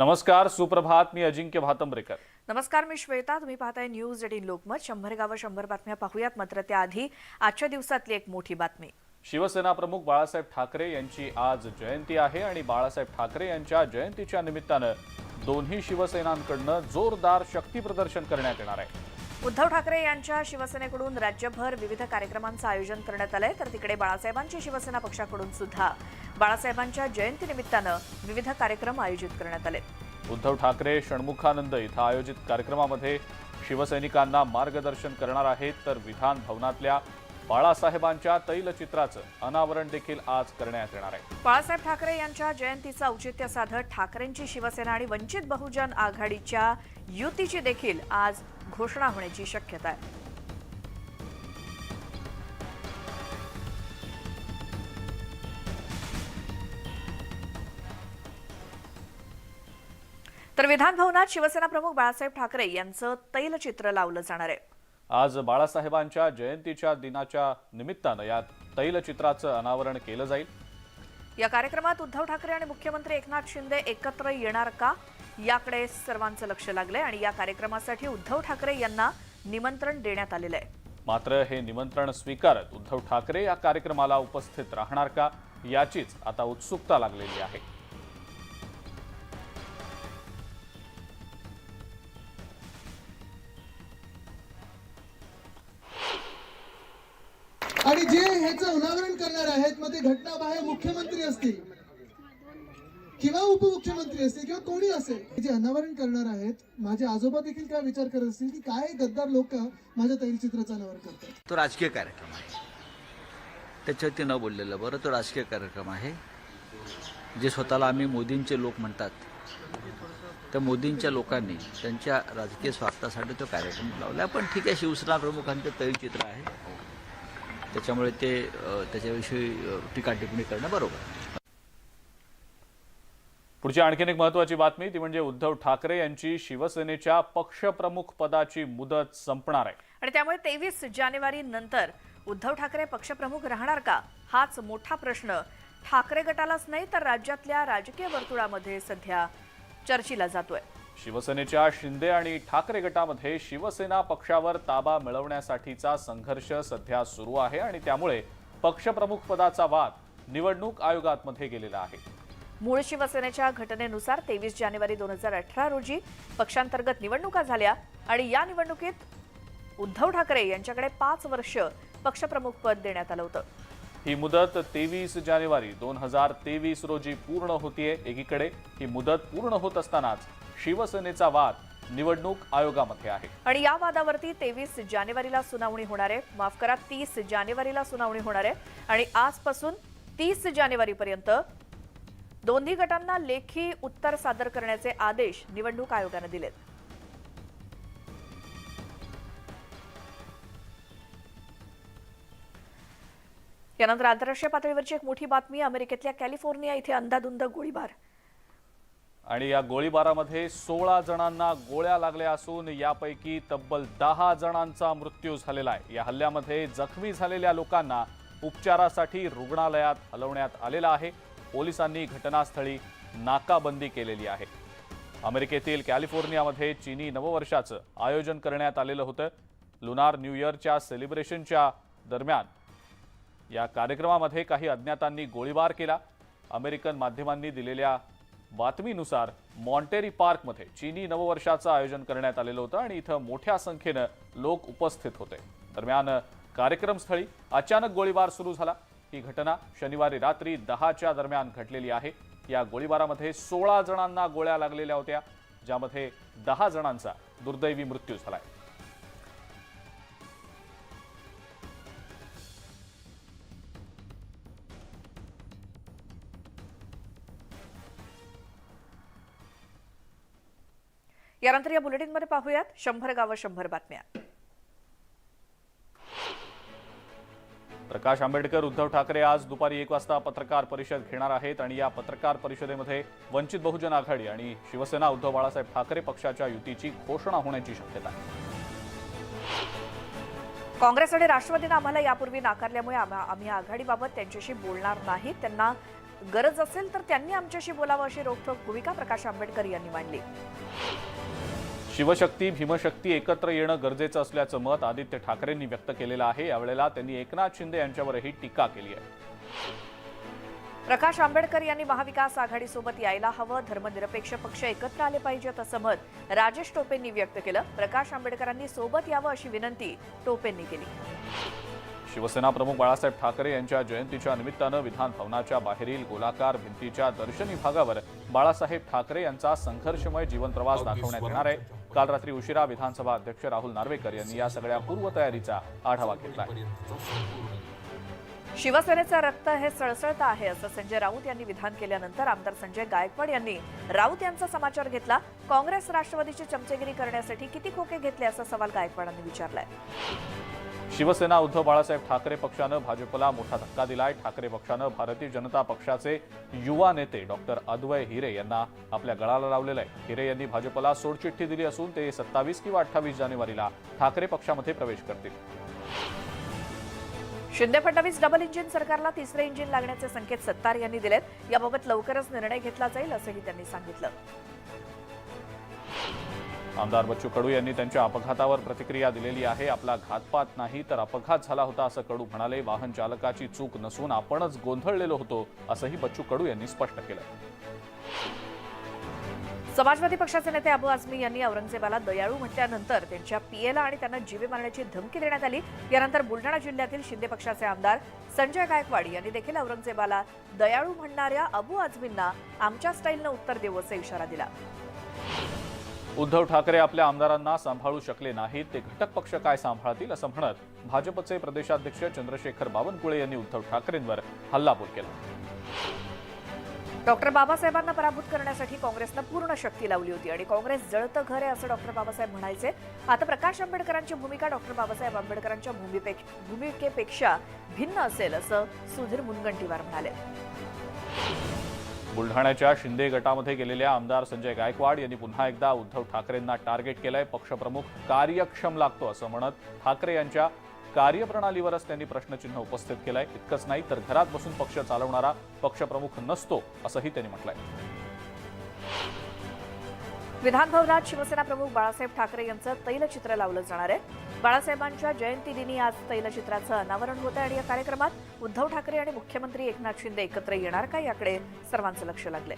नमस्कार सुप्रभात मी अजिंक्य भातंब्रेकर. नमस्कार मी श्वेता. तुम्ही पाहताय न्यूज एटीन लोकमत. शंभर गावं शंभर बातम्या पाहूयात. मात्र त्याआधी आजच्या दिवसातली एक मोठी बातमी. शिवसेना प्रमुख बाळासाहेब ठाकरे यांची आज जयंती आहे आणि बाळासाहेब ठाकरे यांच्या जयंतीच्या निमित्तानं दोन्ही शिवसेनांकडनं जोरदार शक्ती प्रदर्शन करण्यात येणार आहे. उद्धव ठाकरे यांच्या शिवसेनेकडून राज्यभर विविध कार्यक्रमांचं आयोजन करण्यात आलंय. तर तिकडे बाळासाहेबांची शिवसेना पक्षाकडून सुद्धा बाळासाहेबांच्या जयंतीनिमित्तानं विविध कार्यक्रम आयोजित करण्यात आले उद्धव ठाकरे षण्मुखानंद इथं आयोजित कार्यक्रमामध्ये शिवसैनिकांना मार्गदर्शन करणार आहेत. तर विधान भवनातल्या बाळासाहेबांच्या तैलचित्राचं अनावरण देखील आज करण्यात येणार आहे. बाळासाहेब ठाकरे यांच्या जयंतीचं औचित्य साधत ठाकरेंची शिवसेना आणि वंचित बहुजन आघाडीच्या युतीची देखील आज घोषणा होण्याची शक्यता आहे. तर विधान भवनात शिवसेना प्रमुख बाळासाहेब ठाकरे यांचं तैलचित्र लावलं जाणार आहे. आज बाळासाहेबांच्या जयंतीच्या दिनाच्या निमित्तानं या तैलचित्राचं अनावरण केलं जाईल. या कार्यक्रमात उद्धव ठाकरे आणि मुख्यमंत्री एकनाथ शिंदे एकत्र येणार का? याकडे सर्वांचं लक्ष लागलंय आणि या कार्यक्रमासाठी उद्धव ठाकरे यांना निमंत्रण देण्यात आलेलं आहे. मात्र हे निमंत्रण स्वीकारत उद्धव ठाकरे या कार्यक्रमाला उपस्थित राहणार का याचीच आता उत्सुकता लागलेली आहे. आणि जे ह्याचं अनावरण करणार आहेत मग ते घटनाबाह्य मुख्यमंत्री असतील. किंवा उपमुख्यमंत्री असतील किंवा कोणी असेल जे अनावरण करणार आहेत माझे आजोबा देखील काय विचार करत असतील की काय गद्दार लोक माझ्या तैलचित्राचं अनावरण करतात? तो राजकीय कार्यक्रम आहे. त्याच्यावरती न बोललेलं बरं तो राजकीय कार्यक्रम आहे. जे स्वतःला आम्ही मोदींचे लोक म्हणतात त्या मोदींच्या लोकांनी त्यांच्या राजकीय स्वार्थासाठी तो कार्यक्रम लावला पण ठीक आहे शिवसेना प्रमुखांचं तैलचित्र आहे. त्याच्यामुळे ते त्याच्याविषयी टीका टिप्पणी करणं बरोबर आहे. पुढची आणखीन एक महत्वाची बातमी ती म्हणजे उद्धव ठाकरे यांची शिवसेनेच्या पक्षप्रमुख पदाची मुदत संपणार आहे. आणि त्यामुळे तेवीस जानेवारी नंतर उद्धव ठाकरे पक्षप्रमुख राहणार का? हाच मोठा प्रश्न. ठाकरे गटालाच नाही तर राज्यातल्या राजकीय वर्तुळामध्ये सध्या चर्चेला जातोय. शिवसेनेच्या शिंदे आणि ठाकरे गटामध्ये शिवसेना पक्षावर ताबा मिळवण्यासाठीचा संघर्ष सध्या सुरू आहे आणि त्यामुळे पक्षप्रमुख पदाचा वाद निवडणूक आयोगामध्ये गेलेला आहे. मूळ शिवसेनेच्या घटनेनुसार तेवीस जानेवारी दोन हजार अठरा रोजी पक्षांतर्गत निवडणुका झाल्या आणि या निवडणुकीत उद्धव ठाकरे यांच्याकडे पाच वर्ष पक्षप्रमुख पद देण्यात आलं होतं. ही मुदत तेवीस जानेवारी दोन हजार तेवीस रोजी पूर्ण होतीये एकीकडे. ही मुदत पूर्ण होत असतानाच शिवसेनेचा वाद निवडणूक आयोगामध्ये आहे. आणि या वादावरती तेवीस जानेवारीला सुनावणी होणार आहे. माफ करा तीस जानेवारीला सुनावणी होणार आहे. आणि आजपासून तीस जानेवारीपर्यंत दोन्ही गटांना लेखी उत्तर सादर करण्याचे आदेश निवडणूक आयोगानं दिलेत. यानंतर आंतरराष्ट्रीय पातळीवरची एक मोठी बातमी अमेरिकेतल्या कॅलिफोर्निया इथे अंधाधुंद गोळीबार. आणि या गोळीबारामध्ये सोळा जणांना गोळ्या लागल्या असून यापैकी तब्बल दहा जणांचा मृत्यू झालेला आहे. या हल्ल्यामध्ये जखमी झालेल्या लोकांना उपचारासाठी रुग्णालयात हलवण्यात आलेलं आहे. पोलिसांनी घटनास्थळी नाकाबंदी केलेली आहे. अमेरिकेतील कॅलिफोर्नियामध्ये चीनी नववर्षाचं आयोजन करण्यात आलेलं होतं. लुनार न्यू इयरच्या सेलिब्रेशनच्या दरम्यान या कार्यक्रमामध्ये काही अज्ञातांनी गोळीबार केला. अमेरिकन माध्यमांनी दिलेल्या बातमीनुसार मॉन्टेरी पार्कमध्ये चीनी नववर्षाचं आयोजन करण्यात आलेलं होतं आणि इथं मोठ्या संख्येनं लोक उपस्थित होते. दरम्यान कार्यक्रमस्थळी अचानक गोळीबार सुरू झाला. ही घटना शनिवारी रात्री दहाच्या दरम्यान घडलेली आहे. या गोळीबारामध्ये सोळा जणांना गोळ्या लागलेल्या होत्या ज्यामध्ये दहा जणांचा दुर्दैवी मृत्यू झालाय. यानंतर या बुलेटिनमध्ये पाहूयात शंभर गावं शंभर बातम्या. प्रकाश आंबेडकर उद्धव ठाकरे आज दुपारी एक वाजता पत्रकार परिषद घेणार आहेत आणि या पत्रकार परिषदेमध्ये वंचित बहुजन आघाडी आणि शिवसेना उद्धव बाळासाहेब ठाकरे पक्षाच्या युतीची घोषणा होण्याची शक्यता आहे. काँग्रेस आणि राष्ट्रवादीनं आम्हाला यापूर्वी नाकारल्यामुळे आम्ही आघाडीबाबत त्यांच्याशी बोलणार नाही. त्यांना गरज असेल तर त्यांनी आमच्याशी बोलावं अशी रोखठोक भूमिका प्रकाश आंबेडकर यांनी मांडली. शिवशक्ती भीमशक्ती एकत्र येणं गरजेचं असल्याचं मत आदित्य ठाकरेंनी व्यक्त केलेलं आहे. यावेळेला त्यांनी एकनाथ शिंदे यांच्यावरही टीका केली आहे. प्रकाश आंबेडकर यांनी महाविकास आघाडीसोबत यायला हवं. धर्मनिरपेक्ष पक्ष एकत्र आले पाहिजेत असं मत राजेश टोपेंनी व्यक्त केलं. प्रकाश आंबेडकरांनी सोबत यावं अशी विनंती टोपेंनी केली. शिवसेना प्रमुख बाळासाहेब ठाकरे यांच्या जयंतीच्या निमित्तानं विधान भवनाच्या बाहेरील गोलाकार भिंतीच्या दर्शनी भागावर बाळासाहेब ठाकरे यांचा संघर्षमय जीवन प्रवास दाखवण्यात येणार आहे. काल रात्री उशिरा विधानसभा अध्यक्ष राहुल नार्वेकर यांनी या सगळ्या पूर्वतयारीचा आढावा घेतला शिवसेनेचं रक्त हे सळसळत आहे असं संजय राऊत यांनी विधान केल्यानंतर आमदार संजय गायकवाड यांनी राऊत यांचा समाचार घेतला. काँग्रेस राष्ट्रवादीची चमचेगिरी करण्यासाठी किती खोके घेतले असा सवाल गायकवाडांनी विचारलाय. शिवसेना उद्धव बाळासाहेब ठाकरे पक्षानं भाजपला मोठा धक्का दिलाय. ठाकरे पक्षानं भारतीय जनता पक्षाचे युवा नेते डॉक्टर अद्वय हिरे यांना आपल्या गळाला लावलेलं आहे. हिरे यांनी भाजपला सोडचिठ्ठी दिली असून ते सत्तावीस किंवा अठ्ठावीस जानेवारीला ठाकरे पक्षामध्ये प्रवेश करतील. शिंदे फडणवीस डबल इंजिन सरकारला तिसरे इंजिन लागण्याचे संकेत सत्तार यांनी दिलेत. याबाबत लवकरच निर्णय घेतला जाईल असंही त्यांनी सांगितलं. आमदार बच्चू कडू यांनी त्यांच्या अपघातावर प्रतिक्रिया दिलेली आहे. आपला घातपात नाही तर अपघात झाला होता असं कडू म्हणाले. वाहन चालकाची चूक नसून आपणच गोंधळलेलो होतो असंही बच्चू कडू यांनी स्पष्ट केलं. समाजवादी पक्षाचे नेते अबू आझमी यांनी औरंगजेबाला दयाळू म्हटल्यानंतर त्यांच्या पीएला आणि त्यांना जीवे मारण्याची धमकी देण्यात आली. यानंतर बुलढाणा जिल्ह्यातील शिंदे पक्षाचे आमदार संजय गायकवाड यांनी देखील औरंगजेबाला दयाळू म्हणणाऱ्या अबू आझमींना आमच्या स्टाईलनं उत्तर देऊ असा इशारा दिला. उद्धव ठाकरे आपल्या आमदारांना सांभाळू शकले नाहीत. ते घटक पक्ष काय सांभाळतील असं म्हणत भाजपचे प्रदेशाध्यक्ष चंद्रशेखर बावनकुळे यांनी उद्धव ठाकरेंवर हल्लाबोल केला. डॉक्टर बाबासाहेबांना पराभूत करण्यासाठी काँग्रेसनं पूर्ण शक्ती लावली होती आणि काँग्रेस जळतं घर आहे असं डॉक्टर बाबासाहेब म्हणायचे. आता प्रकाश आंबेडकरांची भूमिका डॉक्टर बाबासाहेब आंबेडकरांच्या भूमिकेपेक्षा भिन्न असेल असं सुधीर मुनगंटीवार म्हणाले. बुलढाण्याच्या शिंदे गटामध्ये गेलेल्या आमदार संजय गायकवाड यांनी पुन्हा एकदा उद्धव ठाकरेंना टार्गेट केलंय. पक्षप्रमुख कार्यक्षम लागतो असं म्हणत ठाकरे यांच्या कार्यप्रणालीवरच त्यांनी प्रश्नचिन्ह उपस्थित केलंय. इतकंच नाही तर घरात बसून पक्ष चालवणारा पक्षप्रमुख नसतो असंही त्यांनी म्हटलंय. विधानभवनात शिवसेना प्रमुख बाळासाहेब ठाकरे यांचं तैलचित्र लावलं जाणार आहे. बाळासाहेबांच्या जयंतीदिनी आज तैलचित्राचं अनावरण होत आहे आणि या कार्यक्रमात उद्धव ठाकरे आणि मुख्यमंत्री एकनाथ शिंदे एकत्र येणार का याकडे सर्वांचं लक्ष लागलंय.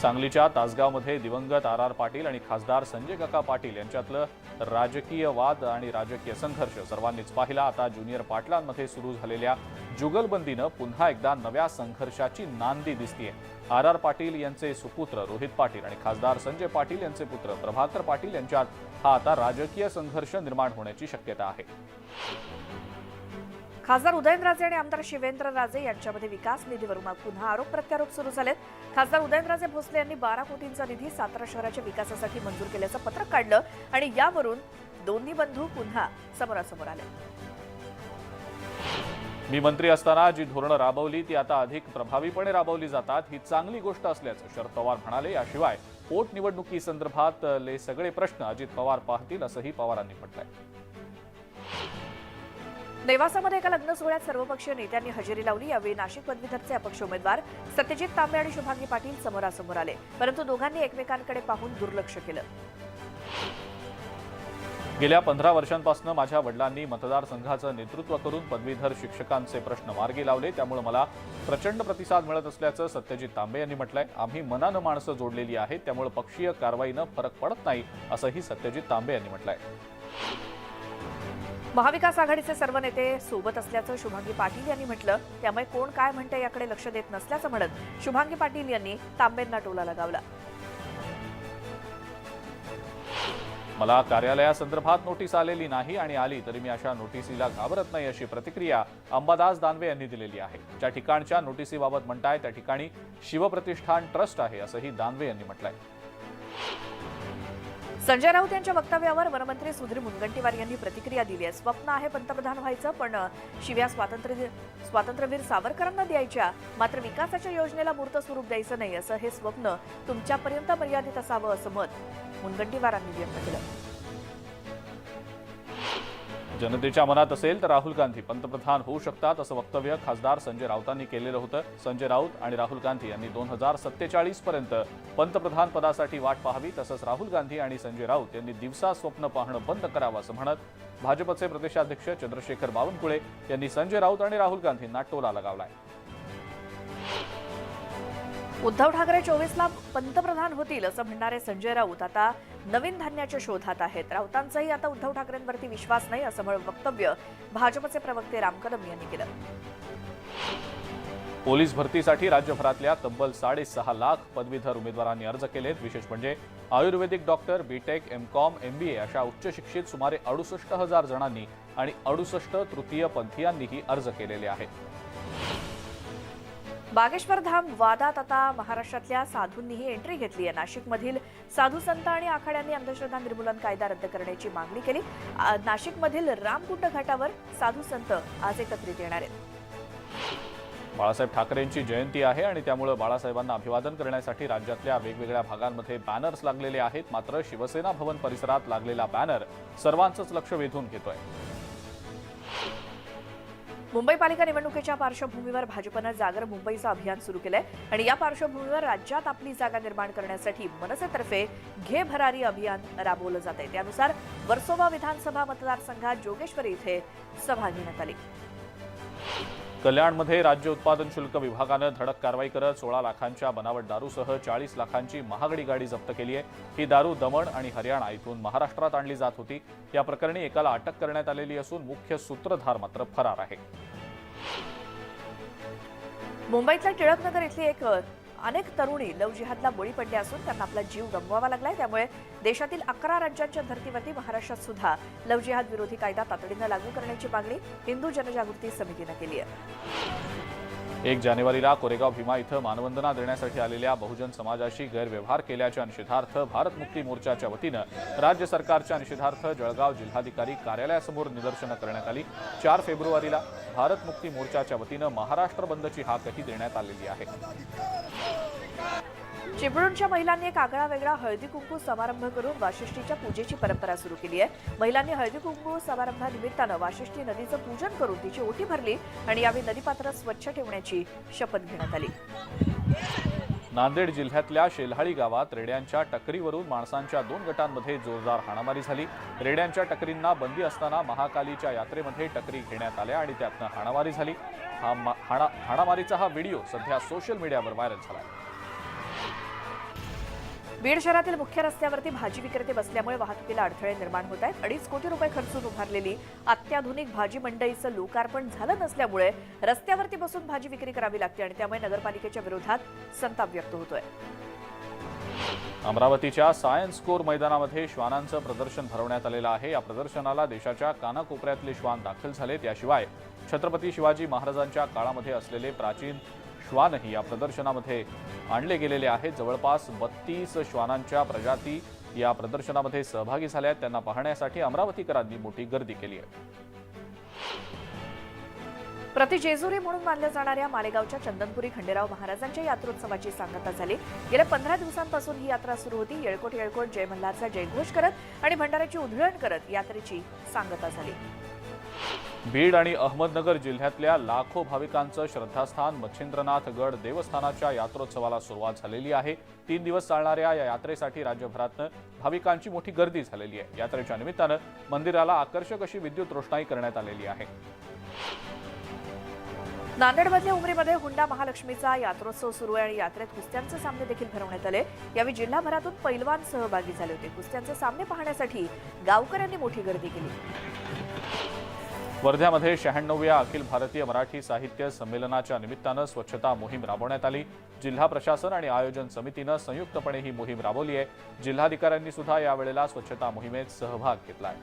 सांगलीच्या तासगावमध्ये दिवंगत आर आर पाटील आणि खासदार संजय काका पाटील यांच्यातलं राजकीय वाद आणि राजकीय संघर्ष सर्वांनीच पाहिला. आता ज्युनियर पाटलांमध्ये सुरू झालेल्या जुगलबंदीनं पुन्हा एकदा नव्या संघर्षाची नांदी दिसतीये. आर आर पाटील यांचे सुपुत्र रोहित पाटील आणि खासदार संजय पाटील यांचे पुत्र प्रभाकर पाटील यांच्यात हा आता राजकीय संघर्ष निर्माण होण्याची शक्यता आहे. खासदार उदयनराजे आणि आमदार शिवेंद्रराजे यांच्यामध्ये विकास निधीवरून पुन्हा आरोप प्रत्यारोप सुरू झालेत. खासदार उदयनराजे भोसले यांनी बारा कोटींचा निधी सातारा शहराच्या विकासासाठी मंजूर केल्याचं पत्रक काढलं आणि यावरून दोन्ही बंधू पुन्हा समोरासमोर आले. मी मंत्री असताना जी धोरणं राबवली ती आता अधिक प्रभावीपणे राबवली जातात. ही चांगली गोष्ट असल्याचं शरद पवार म्हणाले. याशिवाय पोटनिवडणुकीसंदर्भातले सगळे प्रश्न अजित पवार पाहतील असंही पवारांनी म्हटलंय. नेवासामध्ये एका लग्न सोहळ्यात सर्वपक्षीय नेत्यांनी हजेरी लावली. यावेळी नाशिक पदवीधरचे अपक्ष उमेदवार सत्यजित तांबे आणि शुभांगी पाटील समोरासमोर आले. परंतु दोघांनी एकमेकांकडे पाहून दुर्लक्ष केलं. गेल्या पंधरा वर्षांपासून माझ्या वडिलांनी मतदारसंघाचं नेतृत्व करून पदवीधर शिक्षकांचे प्रश्न मार्गी लावले. त्यामुळे मला प्रचंड प्रतिसाद मिळत असल्याचं सत्यजित तांबे यांनी म्हटलंय. आम्ही मनानं माणसं जोडलेली आहेत. त्यामुळे पक्षीय कारवाईनं फरक पडत नाही असंही सत्यजित तांबे यांनी म्हटलंय. महाविकास आघाडीचे सर्व नेते सोबत असल्याचं शुभांगी पाटील यांनी म्हटलं. त्यामुळे कोण काय म्हणते याकडे लक्ष देत नसल्याचं म्हणत शुभांगी पाटील यांनी तांबेंना टोला लगावला. मला कार्यालयासंदर्भात नोटीस आलेली नाही आणि आली तरी मी अशा नोटिसीला घाबरत नाही अशी प्रतिक्रिया अंबादास दानवे यांनी दिलेली आहे. ज्या ठिकाणच्या नोटिसीबाबत म्हणताय त्या ठिकाणी शिवप्रतिष्ठान ट्रस्ट आहे असंही दानवे यांनी म्हटलंय. संजय राऊत यांच्या वक्तव्यावर वनमंत्री सुधीर मुनगंटीवार यांनी प्रतिक्रिया दिली आहे. स्वप्न आहे पंतप्रधान व्हायचं पण शिव्या स्वातंत्र्य स्वातंत्र्यवीर सावरकरांना द्यायच्या. मात्र विकासाच्या योजनेला मूर्त स्वरूप द्यायचं नाही असं हे स्वप्न तुमच्यापर्यंत मर्यादित असावं असं मत मुनगंटीवारांनी व्यक्त केलं. जनतेच्या मनात असेल तर राहुल गांधी पंतप्रधान होऊ शकतात असं वक्तव्य खासदार संजय राऊतांनी केलेलं होतं. संजय राऊत आणि राहुल गांधी यांनी दोन हजार सत्तेचाळीस पर्यंत पंतप्रधान पदासाठी वाट पाहावी तसंच राहुल गांधी आणि संजय राऊत यांनी दिवसा स्वप्न पाहणं बंद करावं असं म्हणत भाजपचे प्रदेशाध्यक्ष चंद्रशेखर बावनकुळे यांनी संजय राऊत आणि राहुल गांधींना टोला लगावलाय. उद्धव ठाकरे चोवीसला पंतप्रधान होतील असं म्हणणारे संजय राऊत आता नवीन धान्याच्या शोधात आहेत. राऊतांचाही आता उद्धव ठाकरेंवरती विश्वास नाही असं वक्तव्य भाजपचे प्रवक्ते राम कदम यांनी केलं. पोलीस भरतीसाठी राज्यभरातल्या तब्बल साडेसहा लाख पदवीधर उमेदवारांनी अर्ज केलेत. विशेष म्हणजे ayurvedic doctor BTech MCom MBA अशा उच्च शिक्षित सुमारे अडुसष्ट हजार जणांनी आणि अडुसष्ट तृतीय पंथीयांनीही अर्ज केलेले आहेत. बागेश्वर धाम वादात आता महाराष्ट्रातल्या साधूंनीही एंट्री घेतली आहे. नाशिकमधील साधू संत आणि आखाड्यांनी अंधश्रद्धा निर्मूलन कायदा रद्द करण्याची मागणी केली. नाशिकमधील रामकुंड घाटावर साधू संत आज एकत्रित येणार आहेत. बाळासाहेब ठाकरेंची जयंती आहे आणि त्यामुळे बाळासाहेबांना अभिवादन करण्यासाठी राज्यातल्या वेगवेगळ्या भागांमध्ये बॅनर्स लागलेले आहेत. मात्र शिवसेना भवन परिसरात लागलेला बॅनर सर्वांचंच लक्ष वेधून घेतोय. मुंबई पालिका निवडणुकीच्या पार्श्वभूमीवर भाजपनं जागर मुंबईचं अभियान सुरू केलंय. आणि या पार्श्वभूमीवर राज्यात आपली जागा निर्माण करण्यासाठी मनसेतर्फे घे भरारी अभियान राबवलं जात आहे त्यानुसार वर्सोवा विधानसभा मतदारसंघात जोगेश्वरी इथे सभा घेण्यात आली. कल्याणमध्ये राज्य उत्पादन शुल्क विभागानं धडक कारवाई करत सोळा लाखांच्या बनावट दारूसह चाळीस लाखांची महागडी गाडी जप्त केली आहे. ही दारू दमण आणि हरियाणा इथून महाराष्ट्रात आणली जात होती. या प्रकरणी एकाला अटक करण्यात आलेली असून मुख्य सूत्रधार मात्र फरार आहे. मुंबईतल्या टिळकनगर इथली एक अनेक तरुणी लव जिहादला बळी पडल्या असून त्यांना आपला जीव गमवावा लागलाय. त्यामुळे देशातील अकरा राज्यांच्या धर्तीवरती महाराष्ट्रात सुद्धा लव जिहाद विरोधी कायदा तातडीनं लागू करण्याची मागणी हिंदू जनजागृती समितीनं केली आहे. एक जानेवारीला कोरेगाव भीमा इथं मानवंदना देण्यासाठी आलेल्या बहुजन समाजाशी गैरव्यवहार केल्याच्या निषेधार्थ भारत मुक्ती मोर्चाच्या वतीनं राज्य सरकारच्या निषेधार्थ जळगाव जिल्हाधिकारी कार्यालयासमोर निदर्शनं करण्यात आली. चार फेब्रुवारीला भारत मुक्ती मोर्चाच्या वतीनं महाराष्ट्र बंदची हाकही देण्यात आलेली आहे. चिपळूणच्या महिलांनी एक आगळा वेगळा हळदी कुंकू समारंभ करून वाशिष्ठीच्या पूजेची परंपरा सुरू केली आहे. महिलांनी हळदी कुंकू समारंभानिमित्तानं वाशिष्ठी नदीचं पूजन करून तिची ओटी भरली आणि यावेळी नदीपात्र स्वच्छ ठेवण्याची शपथ घेण्यात आली. नांदेड जिल्ह्यातल्या शेल्हाळी गावात रेड्यांच्या टकरीवरून माणसांच्या दोन गटांमध्ये जोरदार हाणामारी झाली. रेड्यांच्या टकरींना बंदी असताना महाकालीच्या यात्रेमध्ये टकरी घेण्यात आल्या आणि त्यातनं हाणामारी झाली. हा हाणा हाणामारीचा हा व्हिडिओ सध्या सोशल मीडियावर व्हायरल झाला बीड शहरातील मुख्य रस्त्यावरती भाजी विक्रेते बसल्यामुळे वाहतुकीला अडथळे निर्माण होत आहेत. अडीच कोटी रुपये खर्चून उभारलेली अत्याधुनिक भाजी मंडईचं लोकार्पण झालं नसल्यामुळे रस्त्यावरती बसून भाजी विक्री करावी लागते आणि त्यामुळे नगरपालिकेच्या विरोधात संताप व्यक्त होतोय. अमरावतीच्या सायन्स कोर मैदानामध्ये श्वानांचं प्रदर्शन भरवण्यात आलेलं आहे. या प्रदर्शनाला देशाच्या कानाकोपऱ्यातले श्वान दाखल झालेत. याशिवाय छत्रपती शिवाजी महाराजांच्या काळामध्ये असलेले प्राचीन श्वानही या प्रदर्शनामध्ये आणले गेलेले आहेत. जवळपास बत्तीस श्वानांच्या प्रजाती या प्रदर्शनामध्ये सहभागी झाल्या आहेत. त्यांना पाहण्यासाठी अमरावतीकरांनी मोठी गर्दी केली आहे. प्रतिजेजुरी म्हणून मानल्या जाणाऱ्या मालेगावच्या चंदनपुरी खंडेराव महाराजांच्या यात्रोत्सवाची सांगता झाली. गेल्या पंधरा दिवसांपासून ही यात्रा सुरू होती. येळकोट येळकोट जय मल्हारचा जयघोष करत आणि भंडाऱ्याची उधळण करत यात्रेची सांगता झाली. बीड आणि अहमदनगर जिल्ह्यातल्या लाखो भाविकांचं श्रद्धास्थान मच्छिंद्रनाथ गड देवस्थानाच्या यात्रोत्सवाला सुरुवात झालेली आहे. तीन दिवस चालणाऱ्या या यात्रेसाठी राज्यभरातनं भाविकांची मोठी गर्दी झालेली आहे. यात्रेच्या निमित्तानं मंदिराला आकर्षक अशी विद्युत रोषणाई करण्यात आलेली आहे. नांदेडमधल्या उमरीमध्ये हुंडा महालक्ष्मीचा यात्रोत्सव सुरू आहे आणि यात्रेत कुस्त्यांचे सामने देखील भरवण्यात आले. यावेळी जिल्हाभरातून पैलवान सहभागी झाले होते. कुस्त्यांचे सामने पाहण्यासाठी गावकऱ्यांनी मोठी गर्दी केली. वर्ध्यामध्ये शहाण्णव्या अखिल भारतीय मराठी साहित्य संमेलनाच्या निमित्तानं स्वच्छता मोहीम राबवण्यात आली. जिल्हा प्रशासन आणि आयोजन समितीनं संयुक्तपणे ही मोहीम राबवली आहे. जिल्हाधिकाऱ्यांनी सुद्धा यावेळेला स्वच्छता मोहिमेत सहभाग घेतला आहे.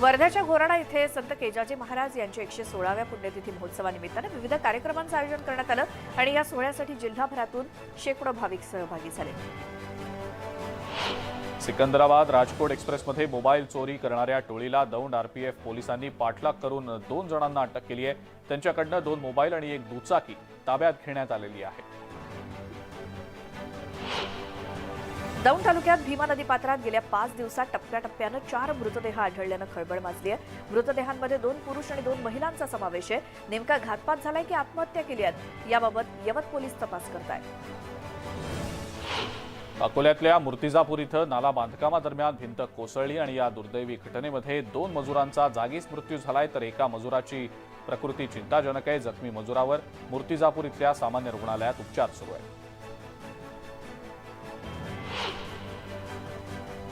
वर्ध्याच्या घोराडा इथे संत केजाजी महाराज यांच्या एकशे सोळाव्या पुण्यतिथी महोत्सवानिमित्तानं विविध कार्यक्रमांचं आयोजन करण्यात आलं आणि या सोहळ्यासाठी जिल्हाभरातून शेकडो भाविक सहभागी झाले. सिकंदराबाद राजकोट एक्सप्रेसमध्ये मोबाईल चोरी करणाऱ्या टोळीला दौंड आरपीएफ पोलिसांनी पाठलाग करून दोन जणांना अटक केली आहे. त्यांच्याकडनं दोन मोबाईल आणि एक दुचाकी ताब्यात घेण्यात आलेली आहे. दौंड तालुक्यात भीमा नदी पात्रात गेल्या पाच दिवसात टप्प्याटप्प्यानं चार मृतदेह आढळल्यानं खळबळ माजली आहे. मृतदेहांमध्ये दोन पुरुष आणि दोन महिलांचा समावेश आहे. नेमका घातपात झालाय की आत्महत्या केली आहेत याबाबत यवत पोलीस तपास करत आहेत अकोल्यातल्या मूर्तिजापूर इथं नाला बांधकामादरम्यान भिंत कोसळली आणि या दुर्दैवी घटनेमध्ये दोन मजुरांचा जागीच मृत्यू झालाय तर एका मजुराची प्रकृती चिंताजनक आहे. जखमी मजुरावर मूर्तिजापूर इथल्या सामान्य रुग्णालयात उपचार सुरू आहेत.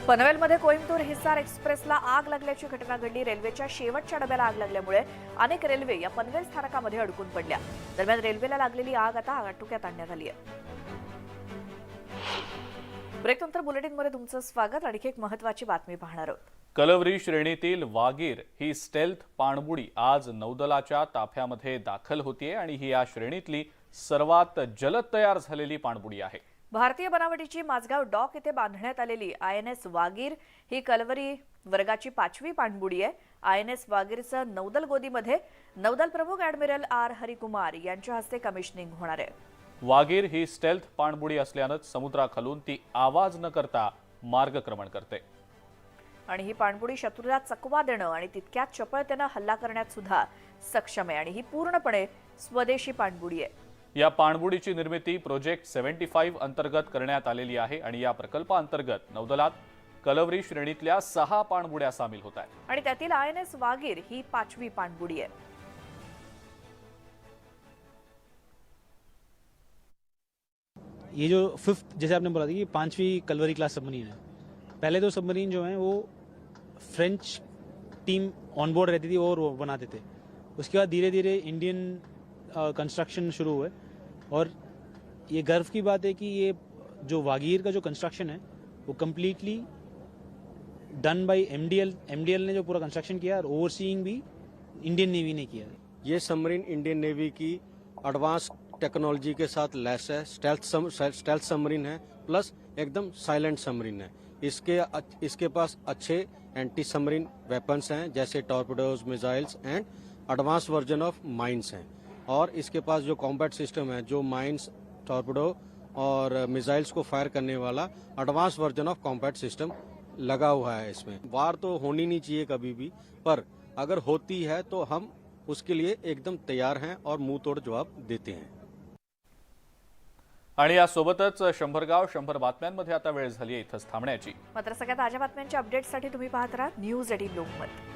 पनवेलमध्ये कोईमतूर हिसार एक्सप्रेसला आग लागल्याची घटना घडली. रेल्वेच्या शेवटच्या डब्याला आग लागल्यामुळे अनेक रेल्वे या पनवेल स्थानकामध्ये अडकून पडल्या. दरम्यान रेल्वेला लागलेली आग आता आटोक्यात आणण्यात आली आहे. ब्रेकनंतर बुलेटिनमध्ये तुमचं स्वागत. आणखी एक महत्वाची बातमी पाहणार आहोत. कलवरी श्रेणीतील वागीर ही स्टेल्थ पाणबुडी आज नौदलाच्या ताफ्यामध्ये दाखल होतीये आणि ही या श्रेणीतली सर्वात जलद तयार झालेली पाणबुडी आहे. भारतीय बनावटीची माझगाव डॉक येथे बांधण्यात आलेली आय एन एस वागीर ही कलवरी वर्गाची पाचवी पाणबुडी आहे. आय एन एस वागीरचं नौदल गोदीमध्ये नौदल प्रमुख ऍडमिरल आर हरिकुमार यांच्या हस्ते कमिशनिंग होणार आहे. वागीर ही स्टेल्थ पाणबुडी असल्यानंच समुद्राखालून ती आवाज न करता मार्गक्रमण करते. आणि ही पाणबुडी शत्रूला चकवा देणं आणि तितक्यात चपळतेनं हल्ला करण्यात सुद्धा सक्षम आहे. आणि ही पूर्णपणे स्वदेशी पाणबुडी आहे. या पाणबुडीची निर्मिती प्रोजेक्ट सेव्हन्टी फाईव्ह अंतर्गत करण्यात आलेली आहे आणि या प्रकल्पाअंतर्गत नौदलात कलवरी श्रेणीतल्या सहा पाणबुड्या सामील होत आहेत. आणि त्यातील आय एन एस वागीर ही पाचवी पाणबुडी आहे. ये जो फिफ्थ जैसे आपने बोला था कि पांचवी कलवरी क्लास सबमरीन है। पहले दो सबमरीन जो हैं, वो फ्रेंच टीम ऑन बोर्ड रहती थी और वो बनाते थे। उसके बाद धीरे धीरे इंडियन कंस्ट्रक्शन शुरू हुए। और ये गर्व की बात है कि ये जो वागीर का जो कंस्ट्रक्शन है, वो completely done by M D L ने जो पूरा कंस्ट्रक्शन किया और ओवरसीइंग भी इंडियन नेवी ने किया। ये सबमरीन इंडियन नेवी की एडवांस टेक्नोलॉजी के साथ लैस है स्टेल्थ सम, सबमरीन है प्लस एकदम साइलेंट सबमरीन है। इसके इसके पास अच्छे एंटी सबमरीन वेपन्स हैं जैसे torpedoes missiles and advance version of mines हैं। और इसके पास जो कॉम्बैट सिस्टम है जो माइंस टॉर्पिडो और मिसाइल्स को फायर करने वाला advance version of combat system लगा हुआ है इसमें। वार तो होनी नहीं चाहिए कभी भी पर अगर होती है तो हम उसके लिए एकदम तैयार हैं और मुँह तोड़ जवाब देते हैं। आणि यासोबतच शंभर गाव शंभर बातम्यांमध्ये आता वेळ झाली आहे इथंच थांबण्याची. मात्र सगळ्या ताज्या बातम्यांच्या अपडेटसाठी तुम्ही पाहत राहा न्यूज एटीन लोकमत